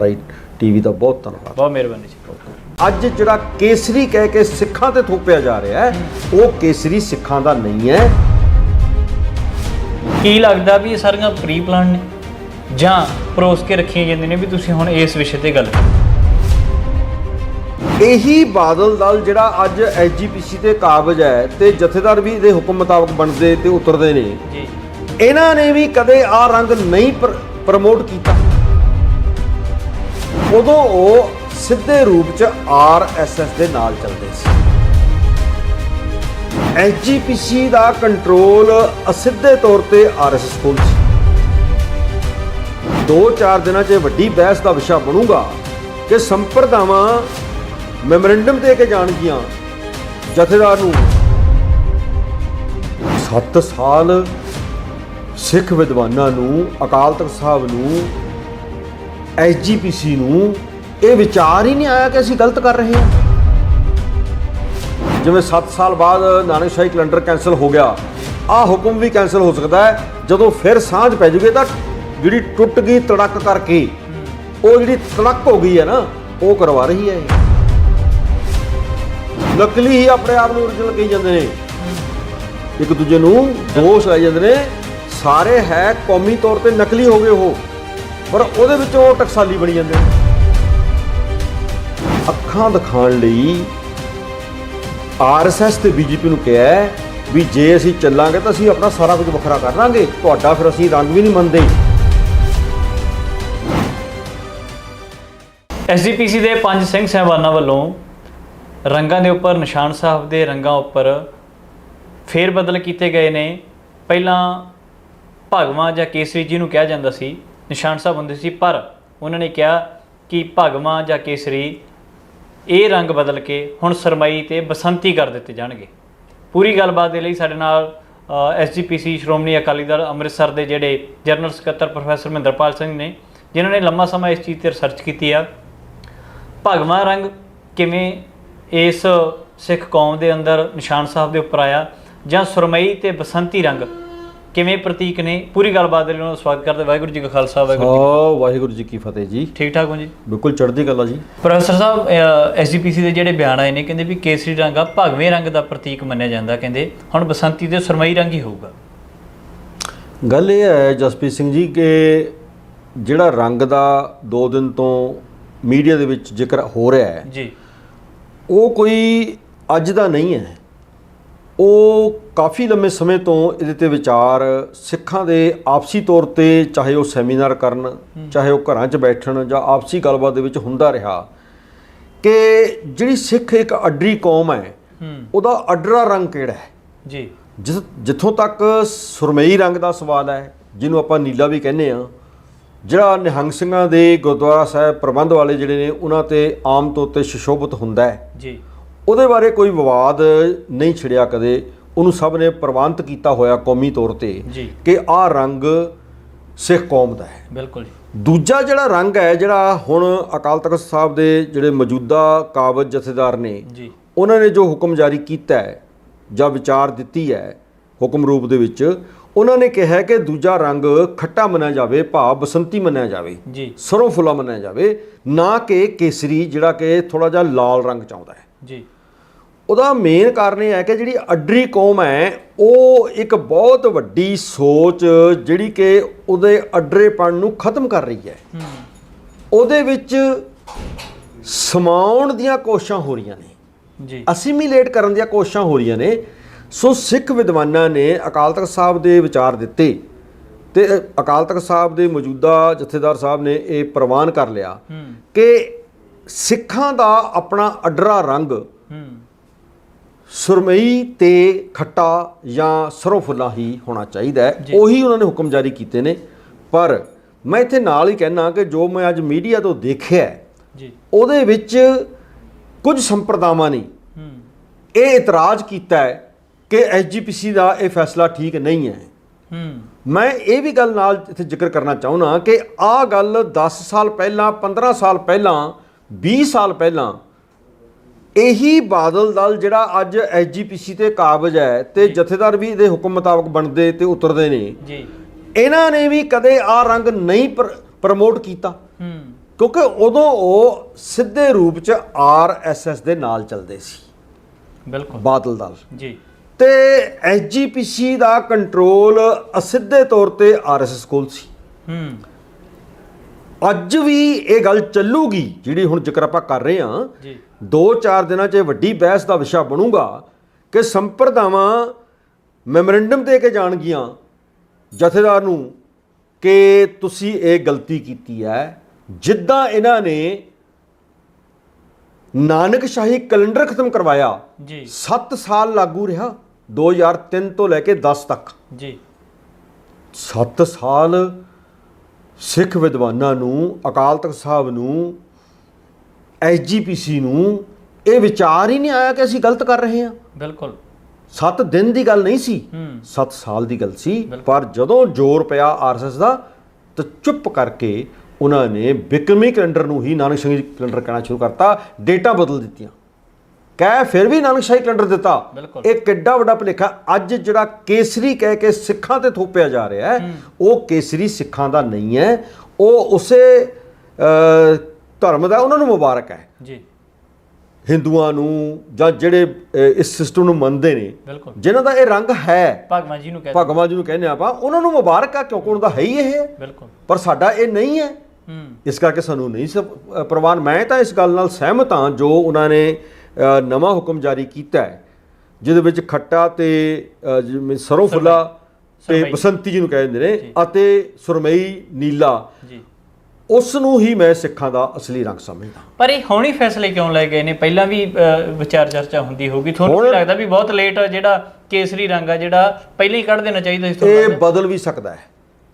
Right TV ਦਾ ਬਹੁਤ ਧੰਨਵਾਦ। ਬਹੁਤ ਮਿਹਰਬਾਨੀ ਜੀ। ਅੱਜ ਜਿਹੜਾ ਕੇਸਰੀ ਕਹਿ ਕੇ ਸਿੱਖਾਂ ਤੇ ਥੋਪਿਆ ਜਾ ਰਿਹਾ ਹੈ ਉਹ ਕੇਸਰੀ ਸਿੱਖਾਂ ਦਾ ਨਹੀਂ ਹੈ। ਕੀ ਲੱਗਦਾ ਵੀ ਇਹ ਸਾਰੀਆਂ ਪ੍ਰੀ ਪਲਾਨ ਨੇ? ਜਾਂ ਪਰੋਸ ਕੇ ਰੱਖੀਆਂ ਜਾਂਦੀਆਂ ਨੇ ਵੀ ਤੁਸੀਂ ਹੁਣ ਇਸ ਵਿਸ਼ੇ ਤੇ ਗੱਲ ਕਰੋ? ਇਹੀ ਬਾਦਲ ਦਲ ਜਿਹੜਾ ਅੱਜ ਐਸਜੀਪੀਸੀ ਤੇ ਕਾਬਜ ਹੈ ਤੇ ਜਥੇਦਾਰ ਵੀ ਇਹਦੇ ਹੁਕਮ ਮੁਤਾਬਕ ਬਣਦੇ ਤੇ ਉਤਰਦੇ ਨੇ। ਜੀ। ਇਹਨਾਂ ਨੇ ਵੀ ਕਦੇ ਆ ਰੰਗ ਨਹੀਂ ਪ੍ਰ- ਪ੍ਰਮੋਟ ਕੀਤਾ। ਉਦੋਂ ਉਹ ਸਿੱਧੇ ਰੂਪ ਚ ਆਰਐਸਐਸ ਦੇ ਨਾਲ ਚੱਲਦੇ ਸੀ। ਐਸਜੀਪੀਸੀ ਦਾ ਕੰਟਰੋਲ ਅਸਿੱਧੇ ਤੌਰ ਤੇ ਆਰਐਸਐਸ ਕੋਲ ਸੀ। ਦੋ ਚਾਰ ਦਿਨਾਂ 'ਚ ਇਹ ਵੱਡੀ ਬਹਿਸ ਦਾ ਵਿਸ਼ਾ ਬਣੂਗਾ ਕਿ ਸੰਪਰਦਾਵਾਂ ਮੈਮੋਰੈਂਡਮ ਦੇ ਕੇ ਜਾਣਗੀਆਂ ਜਥੇਦਾਰ ਨੂੰ। 7 ਸਾਲ ਸਿੱਖ ਵਿਦਵਾਨਾਂ ਨੂੰ, ਅਕਾਲ ਤਖਤ ਸਾਹਿਬ ਨੂੰ ਐਸਜੀਪੀਸੀ ਨੂੰ ਇਹ ਵਿਚਾਰ ਹੀ ਨਹੀਂ ਆਇਆ ਕਿ ਅਸੀਂ ਗਲਤ ਕਰ ਰਹੇ ਹਾਂ। ਜਿਵੇਂ 7 ਸਾਲ ਬਾਅਦ ਨਾਨਕਸ਼ਾਹੀ ਕੈਲੰਡਰ ਕੈਨਸਲ ਹੋ ਗਿਆ, ਆਹ ਹੁਕਮ ਵੀ ਕੈਨਸਲ ਹੋ ਸਕਦਾ ਹੈ। ਜਦੋਂ ਫਿਰ ਸਾਂਝ ਪੈ ਜੂਗੀ ਤਾਂ ਜਿਹੜੀ ਟੁੱਟ ਗਈ ਤੜਕ ਕਰਕੇ, ਉਹ ਜਿਹੜੀ ਤੜਕ ਹੋ ਗਈ ਹੈ ਨਾ, ਉਹ ਕਰਵਾ ਰਹੀ ਹੈ ਇਹ। ਨਕਲੀ ਹੀ ਆਪਣੇ ਆਪ ਨੂੰ ਓਰੀਜਨਲ ਕਹੀ ਜਾਂਦੇ ਨੇ। ਇੱਕ ਦੂਜੇ ਨੂੰ ਦੋਸ਼ ਲਾਈ ਜਾਂਦੇ ਨੇ। ਸਾਰੇ ਹੈ ਕੌਮੀ ਤੌਰ ਤੇ ਨਕਲੀ ਹੋ ਗਏ ਉਹ। ਪਰ ਉਹਦੇ ਵਿੱਚ ਉਹ ਟਕਸਾਲੀ ਬਣੀ ਜਾਂਦੇ ਨੇ। ਅੱਖਾਂ ਦਿਖਾਉਣ ਲਈ ਆਰਐਸਐਸ ਤੇ ਬੀਜੇਪੀ ਨੂੰ ਕਿਹਾ ਵੀ ਜੇ ਅਸੀਂ ਚੱਲਾਂਗੇ ਤਾਂ ਅਸੀਂ ਆਪਣਾ ਸਾਰਾ ਕੁਝ ਵੱਖਰਾ ਕਰ ਲਾਂਗੇ। ਤੁਹਾਡਾ ਫਿਰ ਅਸੀਂ ਰੰਗ ਵੀ ਨਹੀਂ ਮੰਨਦੇ। ਐਸਜੀਪੀਸੀ ਦੇ ਪੰਜ ਸਿੰਘ ਸਹਿਬਾਨਾਂ ਵੱਲੋਂ ਰੰਗਾਂ ਦੇ ਉੱਪਰ ਨਿਸ਼ਾਨ ਸਾਹਿਬ ਦੇ ਰੰਗਾਂ ਉੱਪਰ ਫੇਰ ਬਦਲ ਕੀਤੇ ਗਏ ਨੇ। ਪਹਿਲਾਂ ਭਗਵਾਂ ਜਾਂ ਕੇਸਰੀ ਜੀ ਨੂੰ ਕਿਹਾ ਜਾਂਦਾ ਸੀ ਨਿਸ਼ਾਨ ਸਾਹਿਬ ਹੁੰਦੇ ਸੀ, ਪਰ ਉਹਨਾਂ ਨੇ ਕਿਹਾ ਕਿ ਭਗਵਾਂ ਜਾਂ ਕੇਸਰੀ ਇਹ ਰੰਗ ਬਦਲ ਕੇ ਹੁਣ ਸਰਮਈ ਤੇ ਬਸੰਤੀ ਕਰ ਦਿੱਤੇ ਜਾਣਗੇ। ਪੂਰੀ ਗੱਲਬਾਤ ਦੇ ਲਈ ਸਾਡੇ ਨਾਲ ਐਸਜੀਪੀਸੀ ਸ਼੍ਰੋਮਣੀ ਅਕਾਲੀ ਦਲ ਅੰਮ੍ਰਿਤਸਰ ਦੇ ਜਿਹੜੇ ਜਨਰਲ ਸਕੱਤਰ ਪ੍ਰੋਫੈਸਰ ਮਹਿੰਦਰਪਾਲ ਸਿੰਘ ਨੇ, ਜਿਨ੍ਹਾਂ ਨੇ ਲੰਮਾ ਸਮਾਂ ਇਸ ਚੀਜ਼ ਤੇ ਰਿਸਰਚ ਕੀਤੀ ਆ। ਭਗਵਾਂ ਰੰਗ ਕਿਵੇਂ ਇਸ ਸਿੱਖ ਕੌਮ ਦੇ ਅੰਦਰ ਨਿਸ਼ਾਨ ਸਾਹਿਬ ਦੇ ਉੱਪਰ ਆਇਆ ਜਾਂ ਸੁਰਮਈ ਤੇ ਬਸੰਤੀ ਰੰਗ ਕਿਵੇਂ ਪ੍ਰਤੀਕ ਨੇ? ਪੂਰੀ ਗੱਲਬਾਤ ਦੇ ਲਈ ਉਹਨਾਂ ਦਾ ਸਵਾਗਤ ਕਰਦੇ ਵਾਹਿਗੁਰੂ ਜੀ ਕਾ ਖਾਲਸਾ ਵਾਹਿਗੁਰੂ ਜੀ ਆ ਵਾਹਿਗੁਰੂ ਜੀ ਕੀ ਫਤਿਹ ਜੀ। ਠੀਕ ਠਾਕ ਹੋ ਜੀ? ਬਿਲਕੁਲ ਚੜ੍ਹਦੀ ਕਲਾ ਜੀ। ਪ੍ਰੋਫੈਸਰ ਸਾਹਿਬ ਐਸਜੀਪੀਸੀ ਦੇ ਜਿਹੜੇ ਬਿਆਨ ਆਏ ਨੇ ਕਹਿੰਦੇ ਵੀ ਕੇਸਰੀ ਰੰਗ ਆ ਭਗਵੇਂ ਰੰਗ ਦਾ ਪ੍ਰਤੀਕ ਮੰਨਿਆ ਜਾਂਦਾ ਕਹਿੰਦੇ। ਹੁਣ ਬਸੰਤੀ ਤੇ ਸੁਰਮਈ ਰੰਗ ਹੀ ਹੋਊਗਾ। ਗੱਲ ਇਹ ਹੈ ਜਸਪ੍ਰੀਤ ਸਿੰਘ ਜੀ ਕਿ ਜਿਹੜਾ ਰੰਗ ਦਾ 2 ਦਿਨ ਤੋਂ ਮੀਡੀਆ ਦੇ ਵਿੱਚ ਜ਼ਿਕਰ ਹੋ ਰਿਹਾ ਹੈ ਜੀ। ਉਹ ਕੋਈ ਅੱਜ ਦਾ ਨਹੀਂ ਹੈ। ਉਹ ਕਾਫੀ ਲੰਮੇ ਸਮੇਂ ਤੋਂ ਇਹਦੇ ਤੇ ਵਿਚਾਰ ਸਿੱਖਾਂ ਦੇ ਆਪਸੀ ਤੌਰ ਤੇ ਚਾਹੇ ਉਹ ਸੈਮੀਨਾਰ ਕਰਨ ਚਾਹੇ ਉਹ ਘਰਾਂ 'ਚ ਬੈਠਣ ਜਾਂ ਆਪਸੀ ਗੱਲਬਾਤ ਦੇ ਵਿੱਚ ਹੁੰਦਾ ਰਿਹਾ ਕਿ ਜਿਹੜੀ ਸਿੱਖ ਇੱਕ ਅੱਡਰੀ ਕੌਮ ਹੈ ਉਹਦਾ ਅੱਡਰਾ ਰੰਗ ਕਿਹੜਾ ਹੈ? ਜੀ। ਜਿਸ ਜਿੱਥੋਂ ਤੱਕ ਸੁਰਮਈ ਰੰਗ ਦਾ ਸਵਾਲ ਹੈ ਜਿਹਨੂੰ ਆਪਾਂ ਨੀਲਾ ਵੀ ਕਹਿੰਦੇ ਆ ਜਿਹੜਾ ਨਿਹੰਗ ਸਿੰਘਾਂ ਦੇ ਗੁਰਦੁਆਰਾ ਸਾਹਿਬ ਪ੍ਰਬੰਧ ਵਾਲੇ ਜਿਹੜੇ ਨੇ ਉਹਨਾਂ ਤੇ ਆਮ ਤੌਰ ਤੇ ਸ਼ਿਸ਼ੋਭਤ ਹੁੰਦਾ ਹੈ। ਜੀ। ਉਹਦੇ ਬਾਰੇ ਕੋਈ ਵਿਵਾਦ ਨਹੀਂ ਛਿੜਿਆ ਕਦੇ। ਉਹਨੂੰ ਸਭ ਨੇ ਪ੍ਰਵਾਨਿਤ ਕੀਤਾ ਹੋਇਆ ਕੌਮੀ ਤੌਰ ਤੇ ਕਿ ਆਹ ਰੰਗ ਸਿੱਖ ਕੌਮ ਦਾ ਹੈ। ਬਿਲਕੁਲ ਦੂਜਾ ਜਿਹੜਾ ਰੰਗ ਹੈ ਜਿਹੜਾ ਹੁਣ ਅਕਾਲ ਤਖਤ ਸਾਹਿਬ ਦੇ ਜਿਹੜੇ ਮੌਜੂਦਾ ਕਾਬਜ ਜਥੇਦਾਰ ਨੇ ਉਹਨਾਂ ਨੇ ਜੋ ਹੁਕਮ ਜਾਰੀ ਕੀਤਾ ਹੈ ਜਾਂ ਵਿਚਾਰ ਦਿੱਤੀ ਹੈ ਹੁਕਮ ਰੂਪ ਦੇ ਵਿੱਚ ਉਹਨਾਂ ਨੇ ਕਿਹਾ ਕਿ ਦੂਜਾ ਰੰਗ ਖੱਟਾ ਮੰਨਿਆ ਜਾਵੇ ਭਾਵ ਬਸੰਤੀ ਮੰਨਿਆ ਜਾਵੇ ਜੀ। ਸਰੋਂ ਫੁੱਲਾ ਮੰਨਿਆ ਜਾਵੇ ਨਾ ਕਿ ਕੇਸਰੀ ਜਿਹੜਾ ਕਿ ਥੋੜਾ ਜਿਹਾ ਲਾਲ ਰੰਗ ਚਾਹੁੰਦਾ ਹੈ। ਜੀ। ਉਹਦਾ ਮੇਨ ਕਾਰਨ ਇਹ ਹੈ ਕਿ ਜਿਹੜੀ ਅੱਡਰੀ ਕੌਮ ਹੈ ਉਹ ਇੱਕ ਬਹੁਤ ਵੱਡੀ ਸੋਚ ਜਿਹੜੀ ਕਿ ਉਹਦੇ ਅੱਡਰੇਪਣ ਨੂੰ ਖਤਮ ਕਰ ਰਹੀ ਹੈ। ਉਹਦੇ ਵਿੱਚ ਸਮਾਉਣ ਦੀਆਂ ਕੋਸ਼ਿਸ਼ਾਂ ਹੋ ਰਹੀਆਂ ਨੇ। ਜੀ। ਅਸਿਮੀਲੇਟ ਕਰਨ ਦੀਆਂ ਕੋਸ਼ਿਸ਼ਾਂ ਹੋ ਰਹੀਆਂ ਨੇ। ਸੋ ਸਿੱਖ ਵਿਦਵਾਨਾਂ ਨੇ ਅਕਾਲ ਤਖਤ ਸਾਹਿਬ ਦੇ ਵਿਚਾਰ ਦਿੱਤੇ ਤੇ ਅਕਾਲ ਤਖਤ ਸਾਹਿਬ ਦੇ ਮੌਜੂਦਾ ਜਥੇਦਾਰ ਸਾਹਿਬ ਨੇ ਇਹ ਪ੍ਰਵਾਨ ਕਰ ਲਿਆ ਕਿ ਸਿੱਖਾਂ ਦਾ ਆਪਣਾ ਅਡਰਾ ਰੰਗ ਸੁਰਮਈ ਤੇ ਖੱਟਾ ਜਾਂ ਸਰੋਂ ਫੁੱਲਾ ਹੀ ਹੋਣਾ ਚਾਹੀਦਾ ਹੈ। ਉਹੀ ਉਹਨਾਂ ਨੇ ਹੁਕਮ ਜਾਰੀ ਕੀਤੇ ਨੇ। ਪਰ ਮੈਂ ਇੱਥੇ ਨਾਲ ਹੀ ਕਹਿਣਾ ਕਿ ਜੋ ਮੈਂ ਅੱਜ ਮੀਡੀਆ ਤੋਂ ਦੇਖਿਆ ਜੀ। ਉਹਦੇ ਵਿੱਚ ਕੁਝ ਸੰਪਰਦਾਵਾਂ ਨੇ। ਹੂੰ। ਇਹ ਇਤਰਾਜ਼ ਕੀਤਾ ਹੈ ਕਿ ਐਸਜੀਪੀਸੀ ਦਾ ਇਹ ਫੈਸਲਾ ਠੀਕ ਨਹੀਂ ਹੈ। ਹੂੰ। ਮੈਂ ਇਹ ਵੀ ਗੱਲ ਨਾਲ ਇੱਥੇ ਜ਼ਿਕਰ ਕਰਨਾ ਚਾਹੁੰਦਾ ਕਿ ਆਹ ਗੱਲ 10 ਸਾਲ ਪਹਿਲਾਂ 15 ਸਾਲ ਪਹਿਲਾਂ 20 ਸਾਲ ਪਹਿਲਾਂ ਇਹੀ ਬਾਦਲ ਦਲ ਜਿਹੜਾ ਅੱਜ ਐਸਜੀਪੀਸੀ ਤੇ ਕਾਬਜ ਹੈ ਤੇ ਜਥੇਦਾਰ ਵੀ ਇਹਦੇ ਹੁਕਮ ਮੁਤਾਬਕ ਬਣਦੇ ਤੇ ਉਤਰਦੇ ਨੇ। ਜੀ। ਇਹਨਾਂ ਨੇ ਵੀ ਕਦੇ ਆ ਰੰਗ ਨਹੀਂ ਪ੍ਰ- ਪ੍ਰਮੋਟ ਕੀਤਾ। ਕਿਉਂਕਿ ਉਦੋਂ ਉਹ ਸਿੱਧੇ ਰੂਪ ਚ ਆਰਐਸਐਸ ਦੇ ਨਾਲ ਚੱਲਦੇ ਸੀ। ਬਿਲਕੁਲ। ਬਾਦਲ ਦਲ। ਜੀ। ਤੇ ਐਸਜੀਪੀਸੀ ਦਾ ਕੰਟਰੋਲ ਅਸਿੱਧੇ ਤੌਰ ਤੇ ਆਰਐਸਐਸ ਕੋਲ ਸੀ। ਹੂੰ। ਅੱਜ ਵੀ ਇਹ ਗੱਲ ਚੱਲੂਗੀ ਜਿਹੜੀ ਹੁਣ ਜ਼ਿਕਰ ਆਪਾਂ ਕਰ ਰਹੇ ਹਾਂ ਜੀ। 2-4 ਦਿਨਾਂ 'ਚ ਇਹ ਵੱਡੀ ਬਹਿਸ ਦਾ ਵਿਸ਼ਾ ਬਣੂਗਾ ਕਿ ਸੰਪਰਦਾਵਾਂ ਮੈਮੋਰੈਂਡਮ ਦੇ ਕੇ ਜਾਣਗੀਆਂ ਜਥੇਦਾਰ ਨੂੰ ਕਿ ਤੁਸੀਂ ਇਹ ਗਲਤੀ ਕੀਤੀ ਹੈ ਜਿੱਦਾਂ ਇਹਨਾਂ ਨੇ ਨਾਨਕ ਸ਼ਾਹੀ ਕੈਲੰਡਰ ਖਤਮ ਕਰਵਾਇਆ ਜੀ। 7 ਸਾਲ ਲਾਗੂ ਰਿਹਾ 2003 ਤੋਂ ਲੈ ਕੇ 10 ਤੱਕ। ਜੀ। 7 ਸਾਲ ਸਿੱਖ ਵਿਦਵਾਨਾਂ ਨੂੰ ਅਕਾਲ ਤਖਤ ਸਾਹਿਬ ਨੂੰ ਐਸਜੀਪੀਸੀ ਨੂੰ ਇਹ ਵਿਚਾਰ ਹੀ ਨਹੀਂ ਆਇਆ ਕਿ ਅਸੀਂ ਗਲਤ ਕਰ ਰਹੇ ਹਾਂ। ਬਿਲਕੁਲ। 7 ਦਿਨ ਦੀ ਗੱਲ ਨਹੀਂ ਸੀ। ਹੂੰ। 7 ਸਾਲ ਦੀ ਗੱਲ ਸੀ। ਪਰ ਜਦੋਂ ਜ਼ੋਰ ਪਿਆ ਆਰਐਸਐਸ ਦਾ ਤਾਂ ਚੁੱਪ ਕਰਕੇ ਉਹਨਾਂ ਨੇ ਬਿਕਰਮੀ ਕੈਲੰਡਰ ਨੂੰ ਹੀ ਨਾਨਕ ਸ਼ਾਹੀ ਕੈਲੰਡਰ ਕਹਿਣਾ ਸ਼ੁਰੂ ਕਰਤਾ ਡੇਟਾ ਬਦਲ ਦਿੱਤੀਆਂ। ਕਹਿ ਫਿਰ ਵੀ ਨਾਨਕ ਸ਼ਾਹੀ ਕੈਲੰਡਰ ਦਿੱਤਾ। ਇਹ ਕਿੱਡਾ ਵੱਡਾ ਭੁਲੇਖਾ ਅੱਜ ਜਿਹੜਾ ਕੇਸਰੀ ਕਹਿ ਕੇ ਸਿੱਖਾਂ ਤੇ ਥੋਪਿਆ ਜਾ ਰਿਹਾ ਹੈ ਉਹ ਕੇਸਰੀ ਸਿੱਖਾਂ ਦਾ ਨਹੀਂ ਹੈ। ਉਹ ਉਸੇ ਧਰਮ ਦਾ ਉਹਨਾਂ ਨੂੰ ਮੁਬਾਰਕ ਹੈ। ਜੀ। ਹਿੰਦੂਆਂ ਨੂੰ ਜਾਂ ਜਿਹੜੇ ਇਸ ਸਿਸਟਮ ਨੂੰ ਮੰਨਦੇ ਨੇ ਜਿਨ੍ਹਾਂ ਦਾ ਇਹ ਰੰਗ ਹੈ। ਭਗਵਾਨ ਜੀ ਨੂੰ ਕਹਿੰਦੇ ਭਗਵਾਨ ਜੀ ਨੂੰ ਕਹਿੰਦੇ ਆਪਾਂ ਉਹਨਾਂ ਨੂੰ ਮੁਬਾਰਕ ਆ ਕਿਉਂਕਿ ਉਹਨਾਂ ਦਾ ਹੈ ਹੀ ਇਹ। ਬਿਲਕੁਲ। ਪਰ ਸਾਡਾ ਇਹ ਨਹੀਂ ਹੈ। ਇਸ ਕਰਕੇ ਸਾਨੂੰ ਨਹੀਂ ਪ੍ਰਵਾਨ। ਮੈਂ ਤਾਂ ਇਸ ਗੱਲ ਨਾਲ ਸਹਿਮਤ ਹਾਂ ਜੋ ਉਹਨਾਂ ਨੇ ਨਵਾਂ ਹੁਕਮ ਜਾਰੀ ਕੀਤਾ ਹੈ ਜਿਹਦੇ ਵਿੱਚ ਖੱਟਾ ਤੇ ਜਿਵੇਂ ਸਰੋਂ ਫੁੱਲਾ ਤੇ। ਬਸੰਤੀ ਜੀ ਨੂੰ ਕਹਿੰਦੇ ਨੇ ਅਤੇ ਸੁਰਮਈ ਨੀਲਾ ਜੀ। ਉਸ ਨੂੰ ਹੀ ਮੈਂ ਸਿੱਖਾਂ ਦਾ ਅਸਲੀ ਰੰਗ ਸਮਝਦਾ। ਪਰ ਇਹ ਹੁਣੀ ਫੈਸਲੇ ਕਿਉਂ ਲਏ ਗਏ ਨੇ? ਪਹਿਲਾਂ ਵੀ ਵਿਚਾਰ ਚਰਚਾ ਹੁੰਦੀ ਹੋਊਗੀ। ਤੁਹਾਨੂੰ ਕੀ ਲੱਗਦਾ ਵੀ ਬਹੁਤ ਲੇਟ ਜਿਹੜਾ ਕੇਸਰੀ ਰੰਗ ਆ ਜਿਹੜਾ ਪਹਿਲਾਂ ਹੀ ਕੱਢ ਦੇਣਾ ਚਾਹੀਦਾ ਇਸ ਤੋਂ ਇਹ ਬਦਲ ਵੀ ਸਕਦਾ ਹੈ।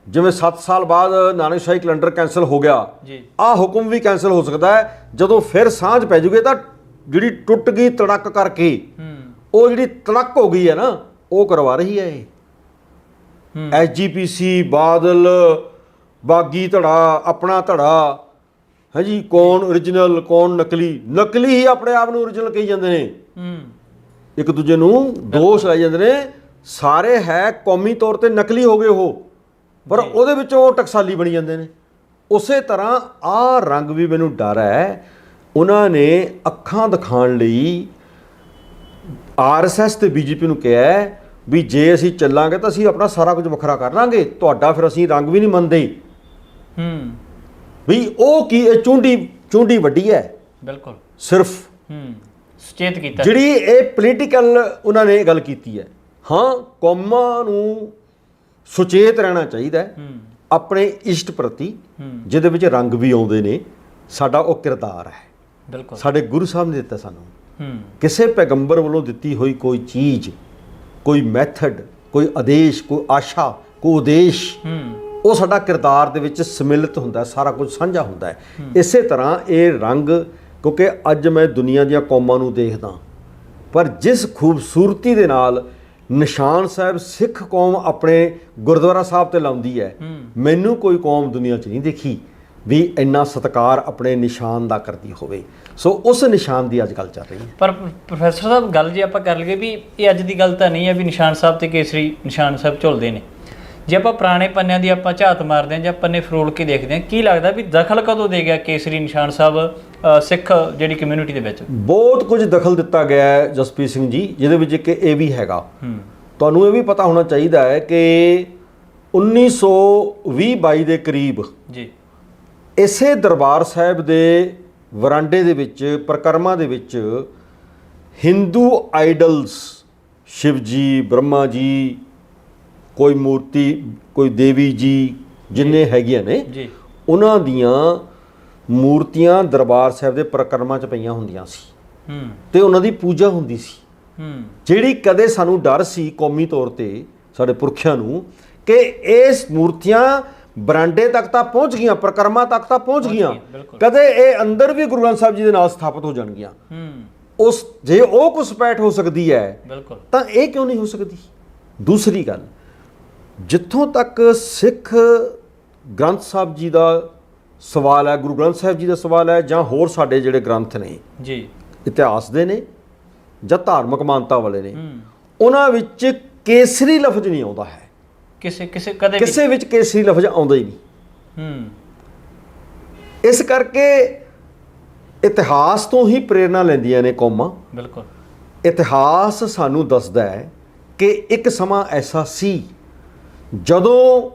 ਜਿਵੇਂ 7 ਸਾਲ ਬਾਅਦ ਨਾਨਕ ਸ਼ਾਹੀ ਕੈਲੰਡਰ ਕੈਨਸਲ ਹੋ ਗਿਆ ਜੀ। ਆ ਹੁਕਮ ਵੀ ਕੈਨਸਲ ਹੋ ਸਕਦਾ ਹੈ। ਜਦੋਂ ਫਿਰ ਸਾਂਝ ਪੈ ਜੂਗੇ ਤਾਂ ਜਿਹੜੀ ਟੁੱਟ ਗਈ ਤੜਕ ਕਰਕੇ ਹੂੰ। ਉਹ ਜਿਹੜੀ ਤੜਕ ਹੋ ਗਈ ਹੈ ਨਾ ਉਹ ਕਰਵਾ ਰਹੀ ਹੈ ਇਹ। ਹੂੰ। ਐਸਜੀਪੀਸੀ ਬਾਦਲ ਬਾਗੀ ਧੜਾ ਆਪਣਾ ਧੜਾ ਹਾਂਜੀ ਕੌਣ origignal ਕੌਣ ਨਕਲੀ? ਨਕਲੀ ਹੀ ਆਪਣੇ ਆਪ ਨੂੰ origignal ਕਹੀ ਜਾਂਦੇ ਨੇ। ਹੂੰ। ਇੱਕ ਦੂਜੇ ਨੂੰ ਦੋਸ਼ ਲਾਈ ਜਾਂਦੇ ਨੇ। ਸਾਰੇ ਹੈ ਕੌਮੀ ਤੌਰ ਤੇ ਨਕਲੀ ਹੋ ਗਏ ਉਹ। ਪਰ ਉਹਦੇ ਵਿੱਚੋਂ ਟਕਸਾਲੀ ਬਣੀ ਜਾਂਦੇ ਨੇ। ਉਸੇ ਤਰ੍ਹਾਂ ਆ ਰੰਗ ਵੀ ਮੈਨੂੰ ਡਰ ਹੈ ਉਹਨਾਂ ਨੇ ਅੱਖਾਂ ਦਿਖਾਉਣ ਲਈ ਆਰਐਸਐਸ ਤੇ ਬੀਜੇਪੀ ਨੂੰ ਕਿਹਾ ਵੀ ਜੇ ਅਸੀਂ ਚੱਲਾਂਗੇ ਤਾਂ ਅਸੀਂ ਆਪਣਾ ਸਾਰਾ ਕੁਝ ਵੱਖਰਾ ਕਰ ਲਾਂਗੇ ਤੁਹਾਡਾ ਫਿਰ ਅਸੀਂ ਰੰਗ ਵੀ ਨਹੀਂ ਮੰਨਦੇ। ਹੂੰ। ਵੀ ਉਹ ਕੀ ਇਹ ਚੁੰਡੀ ਚੁੰਡੀ ਵੱਡੀ ਹੈ। ਬਿਲਕੁਲ। ਸਿਰਫ ਹੂੰ ਸੁਚੇਤ ਕੀਤਾ। ਜਿਹੜੀ ਇਹ ਪੋਲੀਟੀਕਲ ਉਹਨਾਂ ਨੇ ਇਹ ਗੱਲ ਕੀਤੀ ਹੈ। ਹਾਂ ਕੌਮਾਂ ਨੂੰ ਸੁਚੇਤ ਰਹਿਣਾ ਚਾਹੀਦਾ ਹੈ। ਆਪਣੇ ਇਸ਼ਟ ਪ੍ਰਤੀ ਜਿਹਦੇ ਵਿੱਚ ਰੰਗ ਵੀ ਆਉਂਦੇ ਨੇ ਸਾਡਾ ਉਹ ਕਿਰਦਾਰ ਹੈ। ਬਿਲਕੁਲ। ਸਾਡੇ ਗੁਰੂ ਸਾਹਿਬ ਨੇ ਦਿੱਤਾ ਸਾਨੂੰ। ਹੂੰ। ਕਿਸੇ ਪੈਗੰਬਰ ਵੱਲੋਂ ਦਿੱਤੀ ਹੋਈ ਕੋਈ ਚੀਜ਼ ਕੋਈ ਮੈਥਡ ਕੋਈ ਆਦੇਸ਼ ਕੋਈ ਆਸ਼ਾ ਕੋਈ ਉਦੇਸ਼ ਹੂੰ। ਉਹ ਸਾਡਾ ਕਿਰਦਾਰ ਦੇ ਵਿੱਚ ਸਮਿਲਿਤ ਹੁੰਦਾ ਸਾਰਾ ਕੁਝ ਸਾਂਝਾ ਹੁੰਦਾ ਹੈ। ਇਸੇ ਤਰ੍ਹਾਂ ਇਹ ਰੰਗ ਕਿਉਂਕਿ ਅੱਜ ਮੈਂ ਦੁਨੀਆ ਦੀਆਂ ਕੌਮਾਂ ਨੂੰ ਦੇਖਦਾ ਪਰ ਜਿਸ ਖੂਬਸੂਰਤੀ ਦੇ ਨਾਲ ਨਿਸ਼ਾਨ ਸਾਹਿਬ ਸਿੱਖ ਕੌਮ ਆਪਣੇ ਗੁਰਦੁਆਰਾ ਸਾਹਿਬ ਤੇ ਲਾਉਂਦੀ ਹੂੰ। ਮੈਨੂੰ ਕੋਈ ਕੌਮ ਦੁਨੀਆ 'ਚ ਨਹੀਂ ਦੇਖੀ। ਵੀ ਇੰਨਾ ਸਤਿਕਾਰ ਆਪਣੇ ਨਿਸ਼ਾਨ ਦਾ ਕਰਦੀ ਹੋਵੇ। ਸੋ ਉਸ ਨਿਸ਼ਾਨ ਦੀ ਅੱਜ ਗੱਲ ਚੱਲ ਰਹੀ ਹੈ। ਪਰ ਪ੍ਰੋਫੈਸਰ ਸਾਹਿਬ ਗੱਲ ਜੇ ਆਪਾਂ ਕਰ ਲਈਏ ਵੀ ਇਹ ਅੱਜ ਦੀ ਗੱਲ ਤਾਂ ਨਹੀਂ ਹੈ ਵੀ ਨਿਸ਼ਾਨ ਸਾਹਿਬ ਤੇ ਕੇਸਰੀ ਨਿਸ਼ਾਨ ਸਾਹਿਬ ਝੁਲਦੇ ਨੇ। ਜੇ ਆਪਾਂ ਪੁਰਾਣੇ ਪੰਨਿਆਂ ਦੀ ਆਪਾਂ ਝਾਤ ਮਾਰਦੇ ਹਾਂ ਜਾਂ ਪੰਨੇ ਫਰੋਲ ਕੇ ਦੇਖਦੇ ਹਾਂ ਕੀ ਲੱਗਦਾ ਵੀ ਦਖਲ ਕਦੋਂ ਦੇ ਗਿਆ ਕੇਸਰੀ ਨਿਸ਼ਾਨ ਸਾਹਿਬ ਸਿੱਖ ਜਿਹੜੀ ਕਮਿਊਨਿਟੀ ਦੇ ਵਿੱਚ? ਬਹੁਤ ਕੁਝ ਦਖਲ ਦਿੱਤਾ ਗਿਆ ਹੈ ਜਸਪ੍ਰੀਤ ਸਿੰਘ ਜੀ ਜਿਹਦੇ ਵਿੱਚ ਇੱਕ ਇਹ ਵੀ ਹੈਗਾ। ਤੁਹਾਨੂੰ ਇਹ ਵੀ ਪਤਾ ਹੋਣਾ ਚਾਹੀਦਾ ਹੈ ਕਿ 1920-22 ਦੇ ਕਰੀਬ ਜੀ। ਇਸੇ ਦਰਬਾਰ ਸਾਹਿਬ ਦੇ ਵਰਾਂਡੇ ਦੇ ਵਿੱਚ ਪ੍ਰਕਰਮਾਂ ਦੇ ਵਿੱਚ ਹਿੰਦੂ ਆਈਡਲਸ ਸ਼ਿਵ ਜੀ ਬ੍ਰਹਮਾ ਜੀ ਕੋਈ ਮੂਰਤੀ ਕੋਈ ਦੇਵੀ ਜੀ ਜਿੰਨੇ ਹੈਗੀਆਂ ਨੇ ਜੀ। ਉਹਨਾਂ ਦੀਆਂ ਮੂਰਤੀਆਂ ਦਰਬਾਰ ਸਾਹਿਬ ਦੇ ਪ੍ਰਕਰਮਾਂ 'ਚ ਪਈਆਂ ਹੁੰਦੀਆਂ ਸੀ। ਹੂੰ। ਤੇ ਉਹਨਾਂ ਦੀ ਪੂਜਾ ਹੁੰਦੀ ਸੀ। ਹੂੰ। ਜਿਹੜੀ ਕਦੇ ਸਾਨੂੰ ਡਰ ਸੀ ਕੌਮੀ ਤੌਰ ਤੇ ਸਾਡੇ ਪੁਰਖਿਆਂ ਨੂੰ ਕਿ ਇਸ ਮੂਰਤੀਆਂ ਬਰਾਂਡੇ ਤੱਕ ਤਾਂ ਪਹੁੰਚ ਗਈਆਂ ਪ੍ਰਕਰਮਾਂ ਤੱਕ ਤਾਂ ਪਹੁੰਚ ਗਈਆਂ। ਕਦੇ ਇਹ ਅੰਦਰ ਵੀ ਗੁਰੂ ਗ੍ਰੰਥ ਸਾਹਿਬ ਜੀ ਦੇ ਨਾਲ ਸਥਾਪਿਤ ਹੋ ਜਾਣਗੀਆਂ। ਹੂੰ। ਉਸ ਜੇ ਉਹ ਕੁਸਪੈਠ ਹੋ ਸਕਦੀ ਹੈ ਬਿਲਕੁਲ। ਤਾਂ ਇਹ ਕਿਉਂ ਨਹੀਂ ਹੋ ਸਕਦੀ? ਦੂਸਰੀ ਗੱਲ ਜਿੱਥੋਂ ਤੱਕ ਸਿੱਖ ਗ੍ਰੰਥ ਸਾਹਿਬ ਜੀ ਦਾ ਸਵਾਲ ਹੈ ਗੁਰੂ ਗ੍ਰੰਥ ਸਾਹਿਬ ਜੀ ਦਾ ਸਵਾਲ ਹੈ ਜਾਂ ਹੋਰ ਸਾਡੇ ਜਿਹੜੇ ਗ੍ਰੰਥ ਨੇ ਜੀ। ਇਤਿਹਾਸ ਦੇ ਨੇ ਜਾਂ ਧਾਰਮਿਕ ਮਾਨਤਾ ਵਾਲੇ ਨੇ ਉਹਨਾਂ ਵਿੱਚ ਕੇਸਰੀ ਲਫ਼ਜ਼ ਨਹੀਂ ਆਉਂਦਾ ਹੈ। ਕਿਸੇ ਕਿਸੇ ਕਦੇ ਵੀ ਕਿਸੇ ਵਿੱਚ ਕੇਸਰੀ ਲਫ਼ਜ਼ ਆਉਂਦਾ ਹੀ ਨਹੀਂ। ਹੂੰ। ਇਸ ਕਰਕੇ ਇਤਿਹਾਸ ਤੋਂ ਹੀ ਪ੍ਰੇਰਣਾ ਲੈਂਦੀਆਂ ਨੇ ਕੌਮਾਂ। ਬਿਲਕੁਲ। ਇਤਿਹਾਸ ਸਾਨੂੰ ਦੱਸਦਾ ਹੈ ਕਿ ਇੱਕ ਸਮਾਂ ਐਸਾ ਸੀ ਜਦੋਂ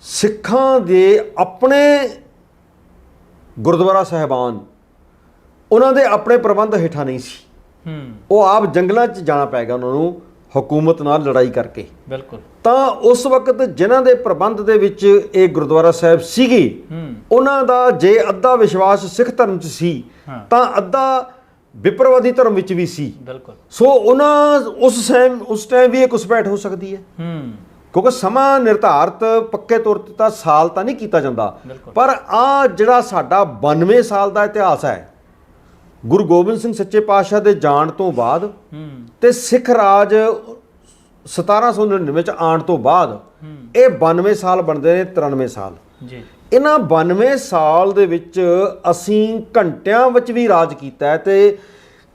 ਸਿੱਖਾਂ ਦੇ ਆਪਣੇ ਗੁਰਦੁਆਰਾ ਸਾਹਿਬਾਨ ਉਹਨਾਂ ਦੇ ਆਪਣੇ ਪ੍ਰਬੰਧ ਹੇਠਾਂ ਨਹੀਂ ਸੀ। ਹੂੰ। ਉਹ ਆਪ ਜੰਗਲਾਂ 'ਚ ਜਾਣਾ ਪੈ ਗਿਆ ਉਹਨਾਂ ਨੂੰ। ਹਕੂਮਤ ਨਾਲ ਲੜਾਈ ਕਰਕੇ। ਬਿਲਕੁਲ। ਤਾਂ ਉਸ ਵਕਤ ਜਿਨ੍ਹਾਂ ਦੇ ਪ੍ਰਬੰਧ ਦੇ ਵਿੱਚ ਇਹ ਗੁਰਦੁਆਰਾ ਸਾਹਿਬ ਸੀਗੇ ਉਹਨਾਂ ਦਾ ਜੇ ਅੱਧਾ ਵਿਸ਼ਵਾਸ ਸਿੱਖ ਧਰਮ 'ਚ ਸੀ। ਤਾਂ ਅੱਧਾ ਵਿਪਰਵਾਦੀ ਧਰਮ ਵਿੱਚ ਵੀ ਸੀ। ਬਿਲਕੁਲ। ਸੋ ਉਹਨਾਂ ਉਸ ਟਾਈਮ ਉਸ ਟਾਈਮ ਵੀ ਇਹ ਘੁਸਪੈਠ ਹੋ ਸਕਦੀ ਹੈ। ਹੂੰ। ਕਿਉਂਕਿ ਸਮਾਂ ਨਿਰਧਾਰਤ ਪੱਕੇ ਤੌਰ ਤੇ ਤਾਂ ਸਾਲ ਤਾਂ ਨਹੀਂ ਕੀਤਾ ਜਾਂਦਾ। ਪਰ ਆ ਜਿਹੜਾ ਸਾਡਾ 92 ਸਾਲ ਦਾ ਇਤਿਹਾਸ ਹੈ ਗੁਰੂ ਗੋਬਿੰਦ ਸਿੰਘ ਸੱਚੇ ਪਾਤਸ਼ਾਹ ਦੇ ਜਾਣ ਤੋਂ ਬਾਅਦ ਤੇ ਸਿੱਖ ਰਾਜ 1799 ਚ ਆਉਣ ਤੋਂ ਬਾਅਦ ਇਹ 92 ਸਾਲ ਬਣਦੇ ਨੇ 93 ਸਾਲ। ਜੀ। ਇਹਨਾਂ 92 ਸਾਲ ਦੇ ਵਿੱਚ ਅਸੀਂ ਘੰਟਿਆਂ ਵਿੱਚ ਵੀ ਰਾਜ ਕੀਤਾ ਤੇ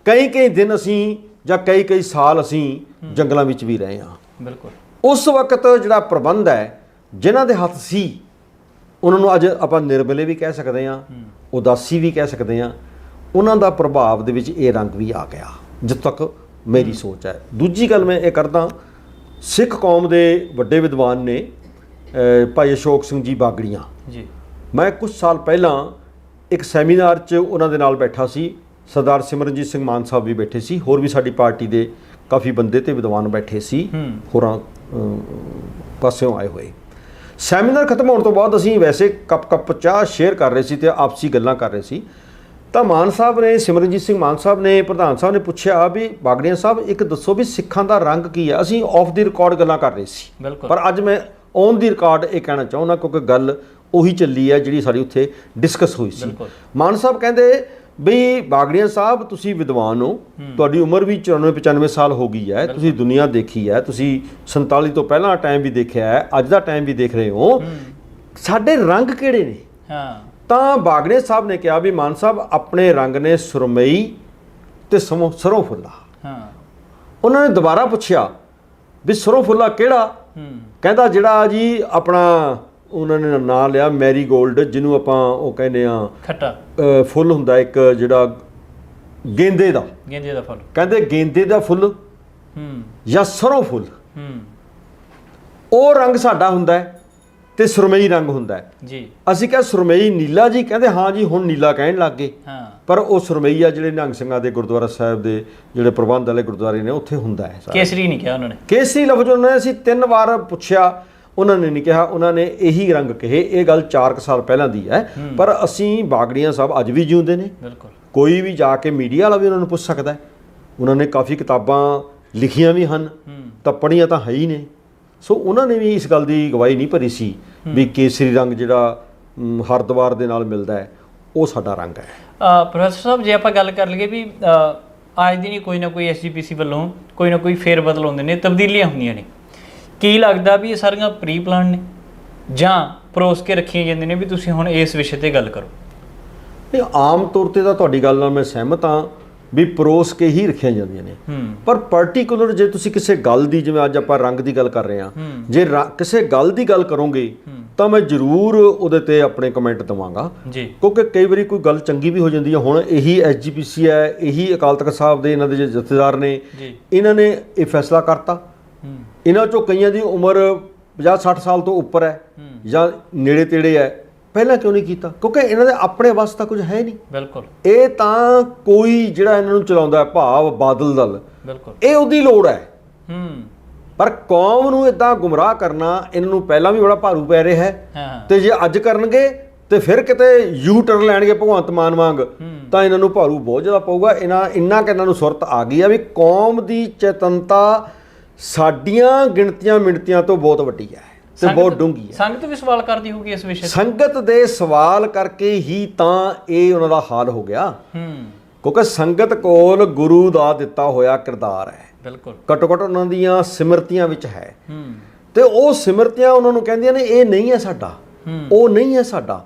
ਕਈ ਕਈ ਦਿਨ ਅਸੀਂ ਜਾਂ ਕਈ ਕਈ ਸਾਲ ਅਸੀਂ ਜੰਗਲਾਂ ਵਿੱਚ ਵੀ ਰਹੇ ਹਾਂ। ਬਿਲਕੁਲ। ਉਸ ਵਕਤ ਜਿਹੜਾ ਪ੍ਰਬੰਧ ਹੈ ਜਿਨ੍ਹਾਂ ਦੇ ਹੱਥ ਸੀ ਉਹਨਾਂ ਨੂੰ ਅੱਜ ਆਪਾਂ ਨਿਰਬਲੇ ਵੀ ਕਹਿ ਸਕਦੇ ਹਾਂ। ਉਦਾਸੀ ਵੀ ਕਹਿ ਸਕਦੇ ਹਾਂ ਉਹਨਾਂ ਦਾ ਪ੍ਰਭਾਵ ਦੇ ਵਿੱਚ ਇਹ ਰੰਗ ਵੀ ਆ ਗਿਆ ਜਿੱਥੋਂ ਤੱਕ ਮੇਰੀ ਸੋਚ ਹੈ। ਦੂਜੀ ਗੱਲ ਮੈਂ ਇਹ ਕਰਦਾ ਸਿੱਖ ਕੌਮ ਦੇ ਵੱਡੇ ਵਿਦਵਾਨ ਨੇ ਭਾਈ ਅਸ਼ੋਕ ਸਿੰਘ ਜੀ ਬਾਗੜੀਆਂ। ਜੀ। ਮੈਂ ਕੁਝ ਸਾਲ ਪਹਿਲਾਂ ਇੱਕ ਸੈਮੀਨਾਰ 'ਚ ਉਹਨਾਂ ਦੇ ਨਾਲ ਬੈਠਾ ਸੀ। ਸਰਦਾਰ ਸਿਮਰਨਜੀਤ ਸਿੰਘ ਮਾਨ ਸਾਹਿਬ ਵੀ ਬੈਠੇ ਸੀ। ਹੋਰ ਵੀ ਸਾਡੀ ਪਾਰਟੀ ਦੇ ਕਾਫੀ ਬੰਦੇ ਤੇ ਵਿਦਵਾਨ ਬੈਠੇ ਸੀ। ਹੋਰਾਂ ਪਾਸਿਓਂ ਆਏ ਹੋਏ। ਸੈਮੀਨਾਰ ਖਤਮ ਹੋਣ ਤੋਂ ਬਾਅਦ ਅਸੀਂ ਵੈਸੇ ਕੱਪ ਕੱਪ ਚਾਹ ਸ਼ੇਅਰ ਕਰ ਰਹੇ ਸੀ ਤੇ ਆਪਸੀ ਗੱਲਾਂ ਕਰ ਰਹੇ ਸੀ। ਤਾਂ ਮਾਨ ਸਾਹਿਬ ਨੇ ਸਿਮਰਨਜੀਤ ਸਿੰਘ ਮਾਨ ਸਾਹਿਬ ਨੇ ਪ੍ਰਧਾਨ ਸਾਹਿਬ ਨੇ ਪੁੱਛਿਆ ਵੀ ਬਾਗੜੀਆਂ ਸਾਹਿਬ ਇੱਕ ਦੱਸੋ ਵੀ ਸਿੱਖਾਂ ਦਾ ਰੰਗ ਕੀ ਹੈ ਅਸੀਂ ਆਫ ਦੀ ਰਿਕਾਰਡ ਗੱਲਾਂ ਕਰ ਰਹੇ ਸੀ। ਪਰ ਅੱਜ ਮੈਂ ਔਨ ਦੀ ਰਿਕਾਰਡ ਇਹ ਕਹਿਣਾ ਚਾਹੁੰਦਾ ਕਿਉਂਕਿ ਗੱਲ ਉਹੀ ਚੱਲੀ ਹੈ ਜਿਹੜੀ ਸਾਡੀ ਉੱਥੇ ਡਿਸਕਸ ਹੋਈ ਸੀ। ਮਾਨ ਸਾਹਿਬ ਕਹਿੰਦੇ ਵੀ ਬਾਗੜੀਆਂ ਸਾਹਿਬ ਤੁਸੀਂ ਵਿਦਵਾਨ ਹੋ ਤੁਹਾਡੀ ਉਮਰ ਵੀ 94 95 ਸਾਲ ਹੋ ਗਈ ਹੈ ਤੁਸੀਂ ਦੁਨੀਆ ਦੇਖੀ ਹੈ ਤੁਸੀਂ 47 ਤੋਂ ਪਹਿਲਾਂ ਟਾਈਮ ਵੀ ਦੇਖਿਆ ਹੈ ਅੱਜ ਦਾ ਟਾਈਮ ਵੀ ਦੇਖ ਰਹੇ ਹੋ। ਸਾਡੇ ਰੰਗ ਕਿਹੜੇ ਨੇ? ਹਾਂ। ਤਾਂ ਬਾਗੜੇ ਸਾਹਿਬ ਨੇ ਕਿਹਾ ਵੀ ਮਾਨ ਸਾਹਿਬ ਆਪਣੇ ਰੰਗ ਨੇ ਸੁਰਮਈ ਤੇ ਸਰੋਂ ਫੁੱਲਾ। ਹਾਂ। ਉਹਨਾਂ ਨੇ ਦੁਬਾਰਾ ਪੁੱਛਿਆ ਵੀ ਸਰੋਂ ਫੁੱਲਾ ਕਿਹੜਾ? ਹੂੰ। ਕਹਿੰਦਾ ਜਿਹੜਾ ਜੀ ਆਪਣਾ ਉਹਨਾਂ ਨੇ ਨਾਂ ਲਿਆ ਮੈਰੀ ਗੋਲਡ ਜਿਹਨੂੰ ਆਪਾਂ ਉਹ ਕਹਿੰਦੇ ਆ ਖੱਟਾ। ਫੁੱਲ ਹੁੰਦਾ ਇੱਕ ਜਿਹੜਾ ਗੇਂਦੇ ਦਾ। ਗੇਂਦੇ ਦਾ ਫੁੱਲ। ਕਹਿੰਦੇ ਗੇਂਦੇ ਦਾ ਫੁੱਲ ਹੂੰ। ਜਾਂ ਸਰੋਂ ਫੁੱਲ? ਹੂੰ। ਉਹ ਰੰਗ ਸਾਡਾ ਹੁੰਦਾ ਹੈ। ਤੇ ਸੁਰਮਈ ਰੰਗ ਹੁੰਦਾ ਹੈ। ਜੀ। ਅਸੀਂ ਕਿਹਾ ਸੁਰਮਈ ਨੀਲਾ ਜੀ ਕਹਿੰਦੇ ਹਾਂ ਜੀ ਹੁਣ ਨੀਲਾ ਕਹਿਣ ਲੱਗ ਗਏ। ਹਾਂ। ਪਰ ਉਹ ਸੁਰਮਈ ਆ ਜਿਹੜੇ ਨਿਹੰਗ ਸਿੰਘਾਂ ਦੇ ਗੁਰਦੁਆਰਾ ਸਾਹਿਬ ਦੇ ਜਿਹੜੇ ਪ੍ਰਬੰਧ ਵਾਲੇ ਗੁਰਦੁਆਰੇ ਨੇ ਉੱਥੇ ਹੁੰਦਾ ਹੈ ਸਾਰਾ। ਕੇਸਰੀ ਨਹੀਂ ਕਿਹਾ ਉਹਨਾਂ ਨੇ। ਕੇਸਰੀ ਲਫ਼ਜ਼ ਉਹਨਾਂ ਨੇ ਅਸੀਂ ਤਿੰਨ ਵਾਰ ਪੁੱਛਿਆ ਉਹਨਾਂ ਨੇ ਨਹੀਂ ਕਿਹਾ ਉਹਨਾਂ ਨੇ ਇਹੀ ਰੰਗ ਕਹੇ। ਇਹ ਗੱਲ 4 ਸਾਲ ਪਹਿਲਾਂ ਦੀ ਹੈ। ਪਰ ਅਸੀਂ ਬਾਗੜੀਆਂ ਸਾਹਿਬ ਅੱਜ ਵੀ ਜਿਉਂਦੇ ਨੇ। ਬਿਲਕੁਲ। ਕੋਈ ਵੀ ਜਾ ਕੇ ਮੀਡੀਆ ਵਾਲਾ ਵੀ ਉਹਨਾਂ ਨੂੰ ਪੁੱਛ ਸਕਦਾ ਹੈ। ਉਹਨਾਂ ਨੇ ਕਾਫੀ ਕਿਤਾਬਾਂ ਲਿਖੀਆਂ ਵੀ ਹਨ। ਤਾਂ ਪੜ੍ਹੀਆਂ ਤਾਂ ਹੈ ਹੀ ਨੇ। ਸੋ ਉਹਨਾਂ ਨੇ ਵੀ ਇਸ ਗੱਲ ਦੀ ਗਵਾਹੀ ਨਹੀਂ ਭਰੀ ਸੀ। ਵੀ ਕੇਸਰੀ ਰੰਗ ਜਿਹੜਾ ਮ, ਹਰਦੁਆਰ ਦੇ ਨਾਲ ਮਿਲਦਾ ਹੈ ਉਹ ਸਾਡਾ ਰੰਗ ਹੈ। ਅ, ਪ੍ਰੋਫੈਸਰ ਸਾਹਿਬ ਜੇ ਆਪਾਂ ਗੱਲ ਕਰ ਲਈਏ ਵੀ ਅ, ਅੱਜ ਦੀ ਨਹੀਂ ਕੋਈ ਨਾ ਕੋਈ ਐਸਜੀਪੀਸੀ ਵੱਲੋਂ ਕੋਈ ਨਾ ਕੋਈ ਫੇਰ ਬਦਲ ਹੁੰਦੇ ਨੇ ਤਬਦੀਲੀਆਂ ਹੁੰਦੀਆਂ ਨੇ। ਕੀ ਲੱਗਦਾ ਵੀ ਇਹ ਸਾਰੀਆਂ ਪ੍ਰੀ ਪਲਾਨ ਨੇ? ਜਾਂ ਪਰੋਸ ਕੇ ਰੱਖੀਆਂ ਜਾਂਦੀਆਂ ਨੇ ਵੀ ਤੁਸੀਂ ਹੁਣ ਇਸ ਵਿਸ਼ੇ ਤੇ ਗੱਲ ਕਰੋ? ਨਹੀਂ ਆਮ ਤੌਰ ਤੇ ਤਾਂ ਤੁਹਾਡੀ ਗੱਲ ਨਾਲ ਮੈਂ ਸਹਿਮਤ ਹਾਂ ਵੀ ਪਰੋਸ ਕੇ ਹੀ ਰੱਖੀਆਂ ਜਾਂਦੀਆਂ ਨੇ। ਪਰ ਪਾਰਟਿਕੂਲਰ ਜੇ ਤੁਸੀਂ ਕਿਸੇ ਗੱਲ ਦੀ ਜਿਵੇਂ ਅੱਜ ਆਪਾਂ ਰੰਗ ਦੀ ਗੱਲ ਕਰ ਰਹੇ ਹਾਂ। ਜੇ ਕਿਸੇ ਗੱਲ ਦੀ ਗੱਲ ਕਰੋਗੇ ਤਾਂ ਮੈਂ ਜ਼ਰੂਰ ਉਹਦੇ ਤੇ ਆਪਣੇ ਕਮੈਂਟ ਦਵਾਂਗਾ। ਕਿਉਂਕਿ ਕਈ ਵਾਰੀ ਕੋਈ ਗੱਲ ਚੰਗੀ ਵੀ ਹੋ ਜਾਂਦੀ ਹੈ। ਹੁਣ ਇਹੀ ਐਸਜੀਪੀਸੀ ਹੈ ਇਹੀ ਅਕਾਲ ਤਖਤ ਸਾਹਿਬ ਦੇ ਇਹਨਾਂ ਦੇ ਜਥੇਦਾਰ ਨੇ ਇਹਨਾਂ ਨੇ ਇਹ ਫੈਸਲਾ ਕਰਤਾ। ਇਹਨਾਂ ਚੋਂ ਕਈਆਂ ਦੀ ਉਮਰ 50 60 ਸਾਲ ਤੋਂ ਉੱਪਰ ਹੈ ਜਾਂ ਨੇੜੇ ਤੇੜੇ ਹੈ। ਪਹਿਲਾਂ ਕਿਉਂ ਨਹੀਂ ਕੀਤਾ? ਕਿਉਂਕਿ ਇਹਨਾਂ ਦੇ ਆਪਣੇ ਵੱਸ ਤਾਂ ਕੁਝ ਹੈ ਨਹੀਂ। ਬਿਲਕੁਲ। ਇਹ ਤਾਂ ਕੋਈ ਜਿਹੜਾ ਇਹਨਾਂ ਨੂੰ ਚਲਾਉਂਦਾ ਹੈ ਭਾਵ ਬਾਦਲ ਦਲ। ਬਿਲਕੁਲ। ਇਹ ਉਹਦੀ ਲੋੜ ਹੈ। ਹੂੰ। ਪਰ ਕੌਮ ਨੂੰ ਇਦਾਂ ਗੁੰਮਰਾਹ ਕਰਨਾ ਇਹਨਾਂ ਨੂੰ ਪਹਿਲਾਂ ਵੀ ਬੜਾ ਭਾਰੂ ਪੈ ਰਿਹਾ ਹੈ। ਹਾਂ ਤੇ ਜੇ ਅੱਜ ਕਰਨਗੇ ਤੇ ਫਿਰ ਕਿਤੇ ਯੂ ਟਰਨ ਲੈਣਗੇ ਭਗਵੰਤ ਮਾਨ ਵਾਂਗ ਤਾਂ ਇਹਨਾਂ ਨੂੰ ਭਾਰੂ ਬਹੁਤ ਜ਼ਿਆਦਾ ਪਊਗਾ। ਇਹਨਾਂ ਇੰਨਾ ਕਿ ਇਹਨਾਂ ਨੂੰ ਸੁਰਤ ਆ ਗਈ ਆ ਵੀ ਕੌਮ ਦੀ ਚੇਤਨਤਾ ਸਾਡੀਆਂ ਗਿਣਤੀਆਂ ਮਿਣਤੀਆਂ ਤੋਂ ਬਹੁਤ ਵੱਡੀ ਹੈ। ਤੇ ਬਹੁਤ ਡੂੰਘੀ ਹੈ। ਸੰਗਤ ਵੀ ਸਵਾਲ ਕਰਦੀ ਹੋਊਗੀ ਇਸ ਵਿਸ਼ੇ ਤੇ। ਸੰਗਤ ਦੇ ਸਵਾਲ ਕਰਕੇ ਹੀ ਤਾਂ ਇਹ ਉਹਨਾਂ ਦਾ ਹਾਲ ਹੋ ਗਿਆ। ਹੂੰ। ਕਿਉਂਕਿ ਸੰਗਤ ਕੋਲ ਗੁਰੂ ਦਾ ਦਿੱਤਾ ਹੋਇਆ ਕਿਰਦਾਰ ਹੈ। ਬਿਲਕੁਲ। ਘੱਟੋ ਘੱਟ ਉਹਨਾਂ ਦੀਆਂ ਸਿਮਰਤੀਆਂ ਵਿੱਚ ਹੈ। ਹੂੰ। ਤੇ ਉਹ ਸਿਮਰਤੀਆਂ ਉਹਨਾਂ ਨੂੰ ਕਹਿੰਦੀਆਂ ਨੇ ਇਹ ਨਹੀਂ ਹੈ ਸਾਡਾ। ਉਹ ਨਹੀਂ ਹੈ ਸਾਡਾ।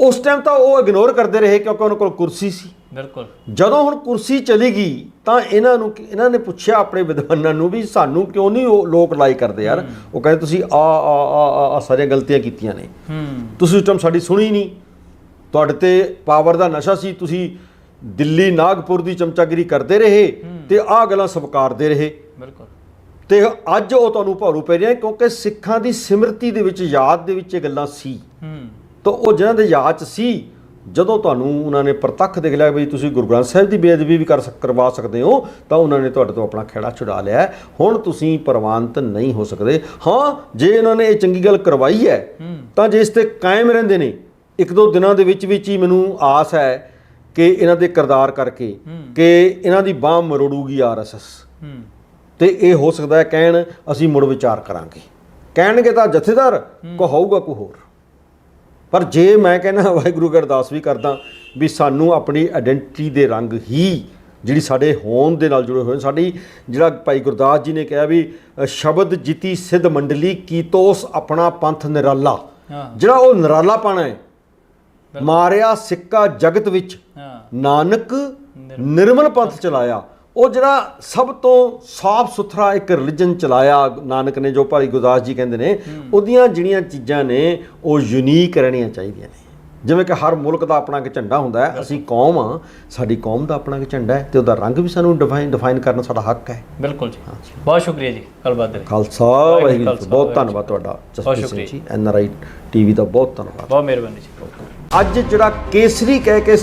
ਉਸ ਟਾਈਮ ਤਾਂ ਉਹ ਇਗਨੋਰ ਕਰਦੇ ਰਹੇ ਕਿਉਂਕਿ ਉਹਨਾਂ ਕੋਲ ਕੁਰਸੀ ਸੀ। ਬਿਲਕੁਲ। ਜਦੋਂ ਹੁਣ ਕੁਰਸੀ ਚਲੀ ਗਈ ਤਾਂ ਇਹਨਾਂ ਨੂੰ ਇਹਨਾਂ ਨੇ ਪੁੱਛਿਆ ਆਪਣੇ ਵਿਦਵਾਨਾਂ ਨੂੰ ਵੀ ਸਾਨੂੰ ਕਿਉਂ ਨਹੀਂ ਉਹ ਲੋਕ ਲਾਈ ਕਰਦੇ ਯਾਰ? ਉਹ ਕਹਿੰਦੇ ਤੁਸੀਂ ਆ ਆ ਆ ਆ- ਸਾਰੀਆਂ ਗਲਤੀਆਂ ਕੀਤੀਆਂ ਨੇ। ਹੂੰ। ਤੁਸੀਂ ਉਸ ਟਾਈਮ ਸਾਡੀ ਸੁਣੀ ਨਹੀਂ। ਤੁਹਾਡੇ ਤੇ ਪਾਵਰ ਦਾ ਨਸ਼ਾ ਸੀ। ਤੁਸੀਂ ਦਿੱਲੀ ਨਾਗਪੁਰ ਦੀ ਚਮਚਾਗਿਰੀ ਕਰਦੇ ਰਹੇ ਤੇ ਆਹ ਗੱਲਾਂ ਸਵਕਾਰਦੇ ਰਹੇ। ਬਿਲਕੁਲ। ਤੇ ਅੱਜ ਉਹ ਤੁਹਾਨੂੰ ਭਾਰੂ ਪੈ ਰਹੀਆਂ ਕਿਉਂਕਿ ਸਿੱਖਾਂ ਦੀ ਸਿਮਰਤੀ ਦੇ ਵਿੱਚ ਯਾਦ ਦੇ ਵਿੱਚ ਇਹ ਗੱਲਾਂ ਸੀ। ਹੂੰ। ਤਾਂ ਉਹ ਜਿਹਨਾਂ ਦੇ ਯਾਦ 'ਚ ਸੀ ਜਦੋਂ ਤੁਹਾਨੂੰ ਉਹਨਾਂ ਨੇ ਪ੍ਰਤੱਖ ਦੇਖ ਲਿਆ ਵੀ ਤੁਸੀਂ ਗੁਰੂ ਗ੍ਰੰਥ ਸਾਹਿਬ ਦੀ ਬੇਅਦਬੀ ਵੀ ਕਰ ਕਰਵਾ ਸਕਦੇ ਹੋ ਤਾਂ ਉਹਨਾਂ ਨੇ ਤੁਹਾਡੇ ਤੋਂ ਆਪਣਾ ਖੇੜਾ ਛੁਡਾ ਲਿਆ। ਹੁਣ ਤੁਸੀਂ ਪ੍ਰਵਾਨਿਤ ਨਹੀਂ ਹੋ ਸਕਦੇ। ਹਾਂ ਜੇ ਇਹਨਾਂ ਨੇ ਇਹ ਚੰਗੀ ਗੱਲ ਕਰਵਾਈ ਹੈ ਤਾਂ ਜੇ ਇਸ ਤੇ ਕਾਇਮ ਰਹਿੰਦੇ ਨੇ ਇੱਕ ਦੋ ਦਿਨਾਂ ਦੇ ਵਿੱਚ ਵਿੱਚ ਹੀ ਮੈਨੂੰ ਆਸ ਹੈ ਕਿ ਇਹਨਾਂ ਦੇ ਕਿਰਦਾਰ ਕਰਕੇ। ਕਿ ਇਹਨਾਂ ਦੀ ਬਾਹ ਮਰੋੜੂਗੀ ਆਰਐਸਐਸ ਤੇ ਇਹ ਹੋ ਸਕਦਾ ਹੈ ਕਹਿਣ ਅਸੀਂ ਮੁੜ ਵਿਚਾਰ ਕਰਾਂਗੇ। ਕਹਿਣਗੇ ਤਾਂ ਜਥੇਦਾਰ ਕੋ ਹੋਊਗਾ ਕੋ ਹੋਰ। ਪਰ ਜੇ ਮੈਂ ਕਹਿੰਦਾ ਵਾਹਿਗੁਰੂ ਕੀ ਅਰਦਾਸ ਵੀ ਕਰਦਾ ਵੀ ਸਾਨੂੰ ਆਪਣੀ ਆਇਡੈਂਟੀਟੀ ਦੇ ਰੰਗ ਹੀ ਜਿਹੜੀ ਸਾਡੇ ਹੋਣ ਦੇ ਨਾਲ ਜੁੜੇ ਹੋਏ ਸਾਡੀ ਜਿਹੜਾ ਭਾਈ ਗੁਰਦਾਸ ਜੀ ਨੇ ਕਿਹਾ ਵੀ ਸ਼ਬਦ ਜਿਤੀ ਸਿੱਧ ਮੰਡਲੀ ਕੀਤੋਸ ਆਪਣਾ ਪੰਥ ਨਿਰਾਲਾ। ਜਿਹੜਾ ਉਹ ਨਿਰਾਲਾ ਪਾਣਾ ਹੈ ਮਾਰਿਆ ਸਿੱਕਾ ਜਗਤ ਵਿੱਚ ਨਾਨਕ ਨਿਰਮਲ ਪੰਥ ਚਲਾਇਆ। ਉਹ ਜਿਹੜਾ ਸਭ ਤੋਂ ਸਾਫ਼ ਸੁਥਰਾ ਇੱਕ ਰਿਲੀਜਨ ਚਲਾਇਆ ਨਾਨਕ ਨੇ ਜੋ ਭਾਈ ਗੁਰਦਾਸ ਜੀ ਕਹਿੰਦੇ ਨੇ ਉਹਦੀਆਂ ਜਿਹੜੀਆਂ ਚੀਜ਼ਾਂ ਨੇ ਉਹ ਯੂਨੀਕ ਰਹਿਣੀਆਂ ਚਾਹੀਦੀਆਂ ਨੇ। ਜਿਵੇਂ ਕਿ ਹਰ ਮੁਲਕ ਦਾ ਆਪਣਾ ਇੱਕ ਝੰਡਾ ਹੁੰਦਾ ਹੈ ਅਸੀਂ ਕੌਮ ਆ ਸਾਡੀ ਕੌਮ ਦਾ ਆਪਣਾ ਇੱਕ ਝੰਡਾ ਹੈ ਤੇ ਉਹਦਾ ਰੰਗ ਵੀ ਸਾਨੂੰ ਡਿਫਾਈਨ ਡਿਫਾਈਨ ਕਰਨਾ ਸਾਡਾ ਹੱਕ ਹੈ। ਬਿਲਕੁਲ ਜੀ। ਬਹੁਤ ਸ਼ੁਕਰੀਆ ਜੀ ਗੱਲਬਾਤ ਦੇ ਲਈ। ਖਾਲਸਾ ਵਾਹਿਗੁਰੂ ਬਹੁਤ ਧੰਨਵਾਦ ਤੁਹਾਡਾ ਜਸਪ੍ਰੀਤ ਸਿੰਘ। ਜੀ ਐਨਆਰਆਈ ਟੀਵੀ ਦਾ ਬਹੁਤ ਧੰਨਵਾਦ। ਬਹੁਤ ਮਿਹਰਬਾਨੀ ਜੀ। ਅੱਜ ਜਿਹੜਾ ਕੇਸਰੀ ਕਹਿ ਕੇ